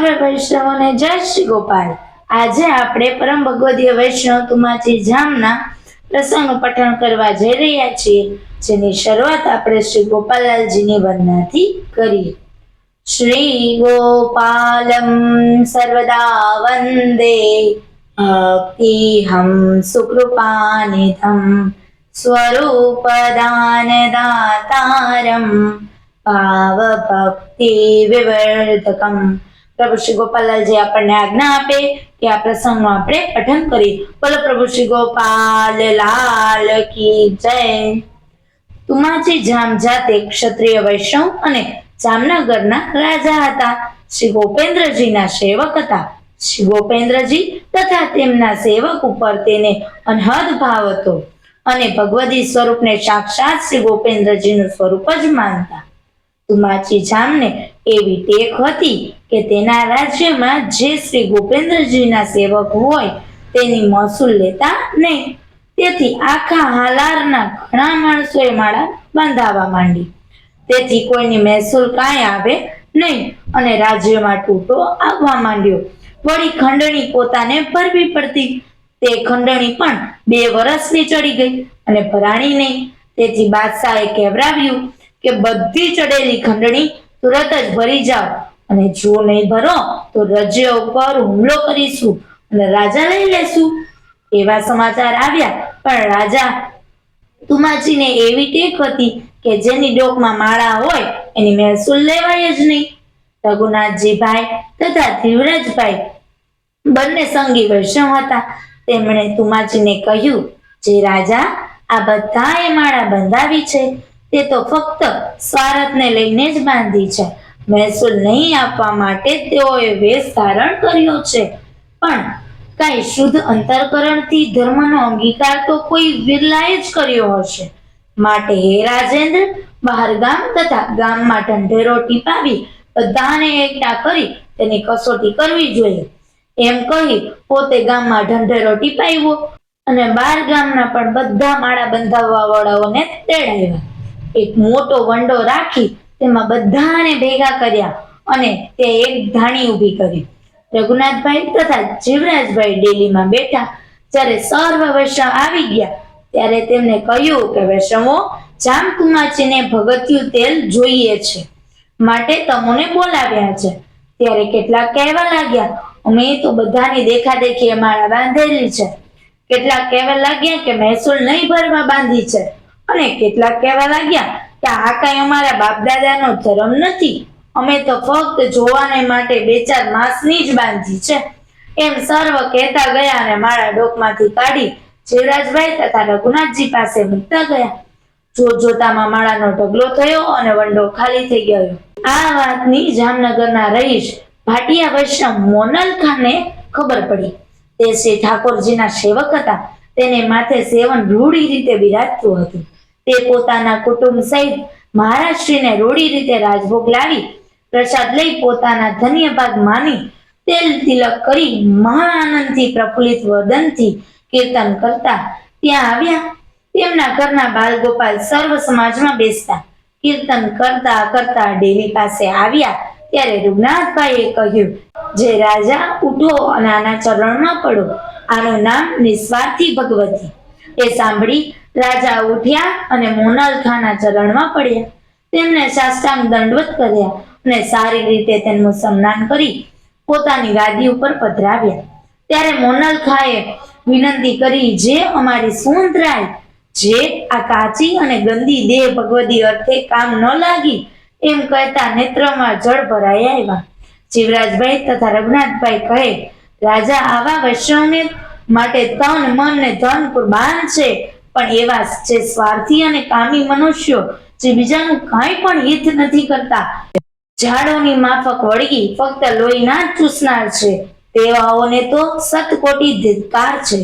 સર્વે વૈષ્ણવોને જય શ્રી ગોપાલ. આજે આપણે પરમ ભગવદીય વૈષ્ણવ તુમાચી જામના પ્રસંગનું પઠન કરવા જઈ રહ્યા છીએ, જેની શરૂઆત આપણે શ્રી ગોપાલલાલજીની વંદનાથી કરીએ. શ્રી ગોપાલમ સર્વદા વંદે. ભક્તિહમ સુકૃપાનિધમ. ભાવભક્તિ વિવર્ધકમ. પ્રભુ શ્રી ગોપાલજી આપણને આજ્ઞા આપે કે આ પ્રસંગનું આપણે પઠન કરીએ. બોલો પ્રભુ શ્રી ગોપાલ, લાલ કી જય. તુમાજી જામ જાતે ક્ષત્રિય વૈષ્ણવ અને જામનગરના રાજા હતા. શ્રી ગોપેન્દ્રજીના સેવક હતા. શ્રી ગોપેન્દ્રજી તથા તેમના સેવક ઉપર તેને અનહદ ભાવ હતો અને ભગવદી સ્વરૂપને સાક્ષાત શ્રી ગોપેન્દ્રજીનું સ્વરૂપ જ માનતા. તુમાચી જામને એવી ટેક હતી કે તેના રાજ્યમાં જે શ્રી ગોપેન્દ્રજીના સેવક હોય તેની મહેસૂલ લેતા નહીં. તેથી આખા હાલારના ઘણા માણસોએ માળા બાંધાવા માંડી. તેથી કોઈની મહેસૂલ કાંઈ આવે નહીં અને રાજ્યમાં તૂટો આવવા માંડ્યો. વળી ખંડણી પોતાને ભરવી પડતી. તે ખંડણી પણ બે વર્ષની ચડી ગઈ અને ભરાણી નહીં. તેથી બાદશાહે કહેવરાવ્યું કે બધી ચડેલી ખંડણી તુરત જ ભરી જાઓ અને જો નહીં ભરો તો રાજ્ય ઉપર હુમલો કરીશું અને રાજા લઈ લેશું. એવા સમાચાર આવ્યા, પણ રાજા તુમાચીને એવી ટેક હતી કે જેની ડોકમાં માળા હોય એની મહેસૂલ લેવાય જ નહીં. રઘુનાથજીભાઈ તથા ધીવરજભાઈ બંને સંગી વૈષ્ણવ હતા. તેમણે તુમાચીને કહ્યું, જે રાજા, આ બધાએ માળા બંધાવી છે. તે તો ફક્ત સ્વાર્થને લઈને જ બાંધી છે. મહેસૂલ નહીં આપવા માટે તેઓએ વેશ ધારણ કર્યો છે. પણ કાંઈ શુદ્ધ અંતરકરણથી ધર્મનો અંગીકાર તો કોઈ વિરલાએ જ કર્યો હશે. માટે હે રાજેન્દ્ર બહાર ગામ તથા ગામમાં ઢંઢેરો ટીપાવી બધાને એકઠા કરી તેની કસોટી કરવી જોઈએ. એમ કહી પોતે ગામમાં ઢંઢેરો ટીપાવ્યો અને બાર ગામના પણ બધા માળા બંધાવવા વાળાઓને તેડાવ્યા. એક મોટો વંડો રાખી તેમાં બધાને ભેગા કર્યા અને તે એક ધાણી ઊભી કરી. રઘુનાથભાઈ તથા જીવરાજભાઈ ડેલીમાં બેઠા. જ્યારે સર્વ વૈષ્ણવ આવી ગયા, ત્યારે તેમને કહ્યું કે, વૈષ્ણવો જામકુમાચીને ભગત્યું તેલ જોઈએ છે. માટે તમને બોલાવ્યા છે. ત્યારે કેટલાક કહેવા લાગ્યા, અમે તો બધાની દેખાદેખી અમારા બાંધેલી છે. કેટલાક કહેવા લાગ્યા કે, મહેસૂલ નહીં ભરવા બાંધી છે. અને કેટલાક કહેવા લાગ્યા કે આ કાંઈ અમારા બાપ દાદાનો ધર્મ નથી. અમે તો ફક્ત જોવાને માટે બે ચાર માસની જ બાંધી છે. એમ સર્વ કહેતા ગયા અને મારા ડોકમાંથી કાઢી જીવરાજભાઈ તથા રઘુનાથજી પાસે મૂકતા ગયા. જોત જોતામાં માળાનો ઢગલો થયો અને વંડો ખાલી થઈ ગયો. આ વાતની જામનગરના રહીશ ભાટિયા વૈષ્ણવ મોનલ ખાને ખબર પડી. તે શ્રી ઠાકોરજીના સેવક હતા. તેને માથે સેવન રૂઢી રીતે બિરાજતું હતું. તે પોતાના કુટુંબ સહિત મહારાષ્ટ્રીને રોડી રીતે રાજભોગ લાવી પ્રસાદ લઈ પોતાના ધન્ય ભાગ માની તેલ તિલક કરી મહા પ્રફુલ્લિત વદનથી કીર્તન કરતા ત્યાં આવ્યા. તેમના ઘરના બાલગોપાલ સર્વ સમાજમાં બેસતા. કીર્તન કરતા કરતા ડેલી પાસે આવ્યા. ત્યારે રૂગનાથભાઈએ કહ્યું, જે રાજા, ઉઠો અને આના ચરણમાં પડો. આનું નામ નિસ્વાર્થી ભગવતી. એ સાંભળી રાજા ઉઠ્યા અને મોનલ ચરણમાં પડ્યા. તેમને સાષ્ટાંગ દંડવત કર્યા અને સારી રીતે તેમનું સન્માન કરી પોતાની ગાદી ઉપર પધરાવ્યા. ત્યારે મોનલ વિનંતી કરી, જે અમારી સુંદરાય જે આ કાચી અને ગંદી દેહ ભગવદી અર્થે કામ ન લાગી, એમ કહેતા નેત્રમાં જળ ભરાઈ આવ્યા. શિવરાજભાઈ તથા રઘુનાથભાઈ કહે, રાજા, આવા વૈષ્ણવને માટે તન, મન ને ધન કુરબાન છે. પણ એવા જે સ્વાર્થી અને કામી મનુષ્યો જે બીજાનું કાંઈ પણ હિત નથી કરતા, ઝાડોની માફક વળગી ફક્ત લોહીના ચૂસનાર છે. તેવાઓને તો સતકોટી ધિક્કાર છે.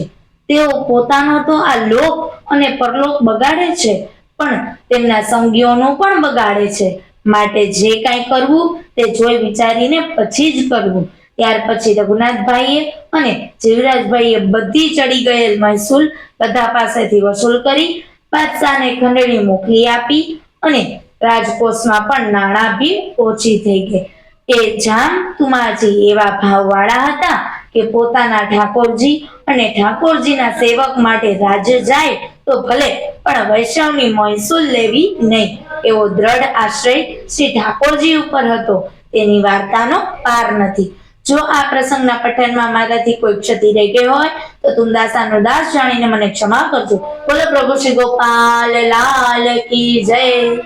તેઓ પોતાનો તો આ લોક અને પરલોક બગાડે છે, પણ તેમના સંગીઓનું પણ બગાડે છે. માટે જે કાંઈ કરવું, તે જોઈ વિચારીને પછી જ કરવું. ત્યાર પછી રઘુનાથભાઈએ અને જીવરાજભાઈએ બધી ચડી ગયેલ મહેસૂલ બધા પાસેથી વસૂલ કરી બાદશાહને ખંડણી મોકલી આપી અને રાજકોષમાં પણ નાણાં બી ઓછી થઈ ગઈ. એ જામ તુમાજી એવા ભાવવાળા હતા કે પોતાના ઠાકોરજી અને ઠાકોરજીના સેવક માટે રાજ્ય જાય તો ભલે, પણ વૈષ્ણવની મહેસૂલ લેવી નહીં. એવો દ્રઢ આશ્રય શ્રી ઠાકોરજી ઉપર હતો. તેની વાર્તાનો પાર નથી. જો આ પ્રસંગના પઠનમાં મારાથી કોઈ ક્ષતિ રહી ગઈ હોય, તો તું દાસાનો દાસ જાણીને મને ક્ષમા કરજો. બોલો પ્રભુ શ્રી ગોપાલ લાલ કી જય.